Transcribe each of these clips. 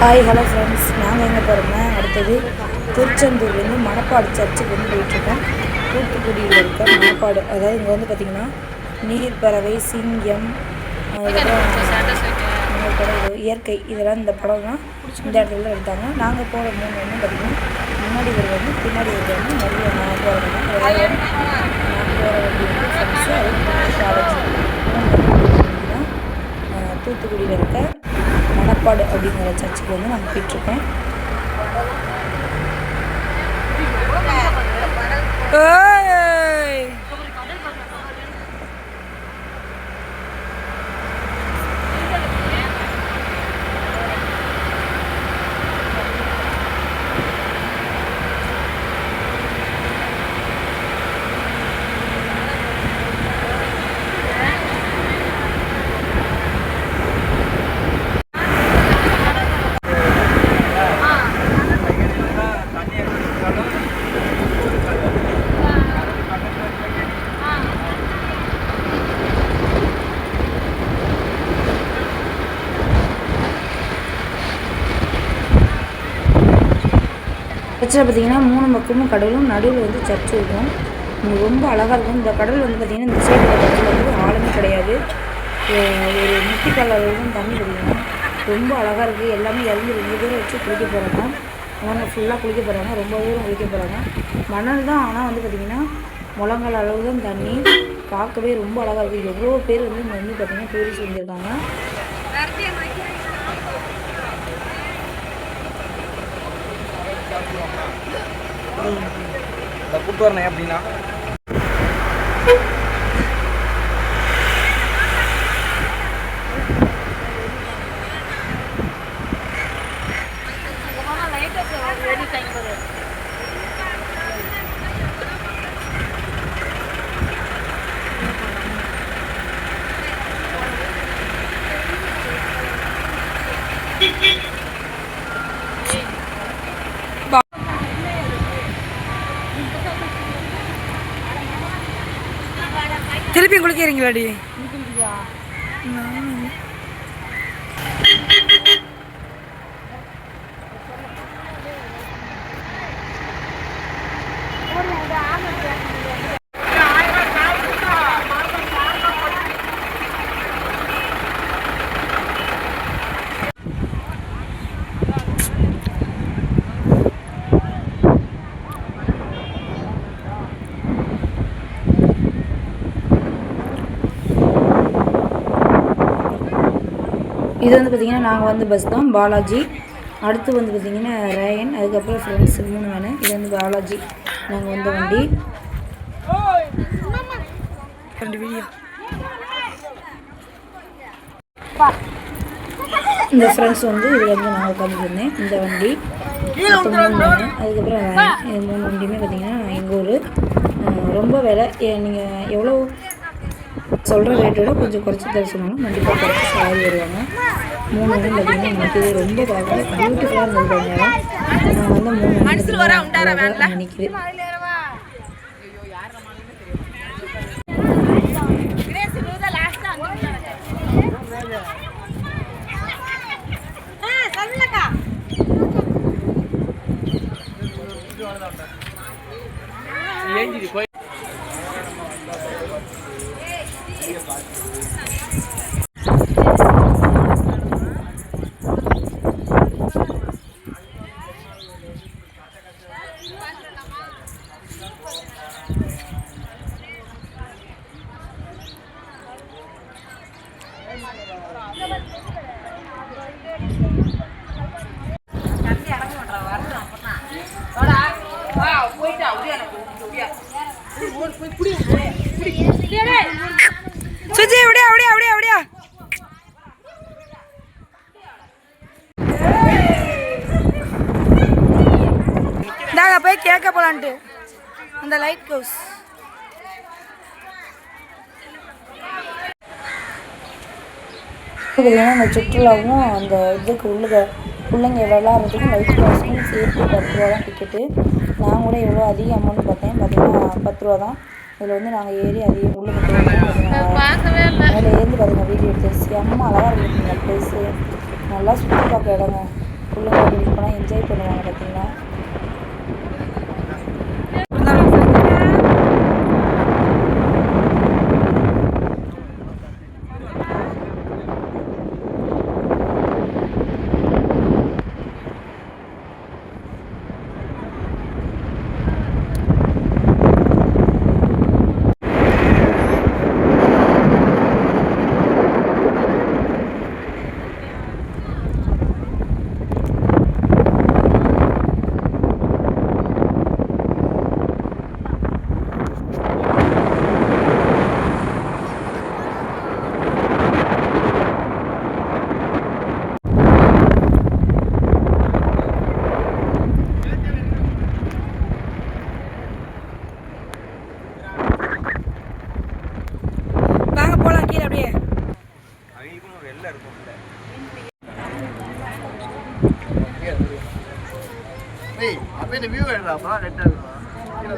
Hi hello friends நாங்கள் எங்கே போகிறோம்னா அடுத்தது திருச்செந்தூர்லேருந்து மணப்பாடு சர்ச்சுக்கு வந்து போயிட்டுருக்கோம். தூத்துக்குடியில் இருக்க மணப்பாடு. அதாவது இங்கே வந்து பார்த்திங்கன்னா நீர்ப்பறவை சிங்கம் அதுக்கப்புறம் படம் இயற்கை. இதெல்லாம் இந்த படம் தான் இந்த இடத்துல எடுத்தாங்க. நாங்கள் போகிற மூணு வந்து பார்த்திங்கன்னா முன்னாடி ஒரு வந்து பின்னாடி ஒரு வந்து நிறைய நான் போகிறவங்க நான் போகிற வண்டி ஃப்ரெண்ட்ஸு அதுக்கு காலேஜ் தூத்துக்குடியில் இருக்க மணப்பாடு அப்படிங்கிற சர்ச்சுக்கு வந்து நாங்கள் போயிட்டுருக்கோம். சர்ச்சில் பார்த்தீங்கன்னா மூணு பக்கமும் கடலும் நடுவில் வந்து சர்ச் இருக்கும். ரொம்ப அழகாக இருக்கும். இந்த கடல் வந்து பார்த்திங்கன்னா இந்த சைடு கடல் வந்து ஆழமே கிடையாது. ஒரு முட்டி கலரும் தான் தண்ணி குடிக்கணும் ரொம்ப அழகாக இருக்குது எல்லாமே இறந்து ரெண்டு தூரம் வச்சு குளிக்க போகிறாங்க அவங்க ஃபுல்லாக குளிக்க போகிறாங்க ரொம்ப தூரம் குளிக்க போகிறாங்க மணல் தான் ஆனால் வந்து பார்த்திங்கன்னா முழங்கால் அளவு தான் தண்ணி. பார்க்கவே ரொம்ப அழகாக இருக்குது எவ்வளோ பேர் வந்து இங்கே வந்து பார்த்திங்கன்னா டூரிஸ்ட் வந்திருக்காங்க. இந்த கூட்டு வரணும் அப்படின்னா திருப்பி குளிக்கிறீங்களாடி இது வந்து பார்த்திங்கன்னா நாங்கள் வந்து பஸ் தான் பாலாஜி. அடுத்து வந்து பார்த்திங்கன்னா ரயன் அதுக்கப்புறம் ஃப்ரெண்ட்ஸ் மூணு வேணும் இது வந்து பாலாஜி. நாங்கள் வந்த வண்டி. ரெண்டு வீடியோ இந்த ஃப்ரெண்ட்ஸ் வந்து இதில் வந்து நான் உட்காந்துருந்தேன் இந்த வண்டி. அதுக்கப்புறம் இது மூணு வண்டியுமே பார்த்திங்கன்னா எங்கள் ஊர். ரொம்ப விலை. நீங்கள் எவ்வளோ சொல்கிற ரேட்டோட கொஞ்சம் குறைச்சி தர சொன்னாலும் கண்டிப்பாக குறைச்சி சாரி வருவாங்க மூணு வண்டி பார்த்திங்கன்னா இது ரொம்ப பியூட்டிஃபுல்லாக இருந்தது நேரம் நான் வந்து மூணு போய். சுஜி அப்படியா அப்படியா அப்படியா அப்படியா நாங்க போய் கேட்க போலான்ட்டு. அந்த லைட் ஹவுஸ் பார்த்தீங்கன்னா அந்த சுற்றுலாவும் அந்த இதுக்கு உள்ளுக பிள்ளைங்க விளாட்றதுக்கும் லைட் ஹவுஸ்க்கும் சேர்த்து பத்து ரூபா தான் டிக்கெட்டு நான் கூட எவ்வளோ அதிக அமௌண்ட் பார்த்தேன் பார்த்தீங்கன்னா பத்து ரூபா தான். இதில் வந்து நாங்கள் ஏறி அதிக போயிருந்தோம் மேலே ஏந்து பாருங்க வீடியோ எடுத்து. செம்ம அழகாக இருக்குங்க ப்ளேஸு நல்லா சுற்றி பார்க்க இடங்க. பிள்ளைங்க போனால் என்ஜாய் பண்ணுவாங்க பார்த்தீங்களா? கீழே அப்படியே. வியூ வேண்டாப்பா ரெட்டா இங்கே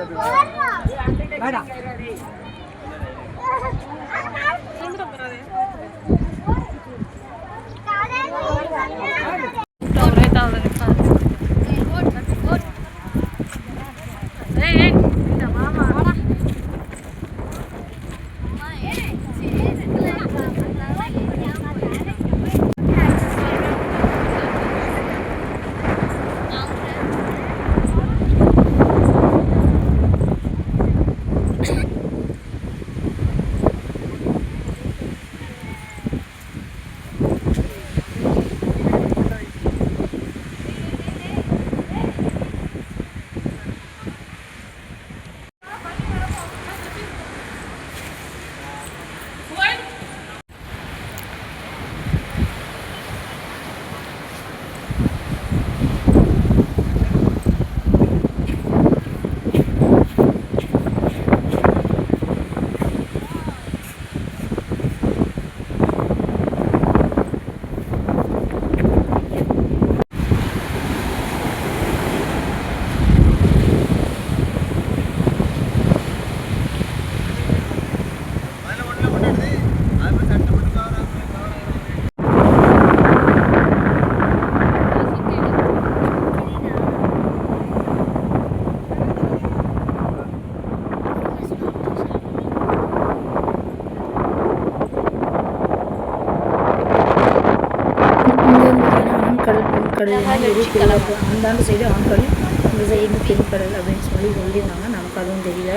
வந்து பார்த்தீங்கன்னா மாதிரி எது தெரியல. அந்தாண்டு சைடு ஆண்கடல் இந்த சைடு பெண்கடல் அப்படின்னு சொல்லி சொல்லியிருந்தாங்க. நமக்கு அதுவும் தெரியல.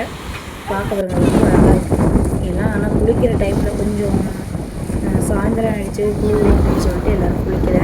பார்க்க ரொம்ப அழகாக இருக்குது எல்லாம் ஆனால் குளிக்கிற டைமில் கொஞ்சம் சாயந்தரம் ஆயிடுச்சு குளிர் அப்படின்னு சொல்லிட்டு எல்லோரும் குளிக்கல.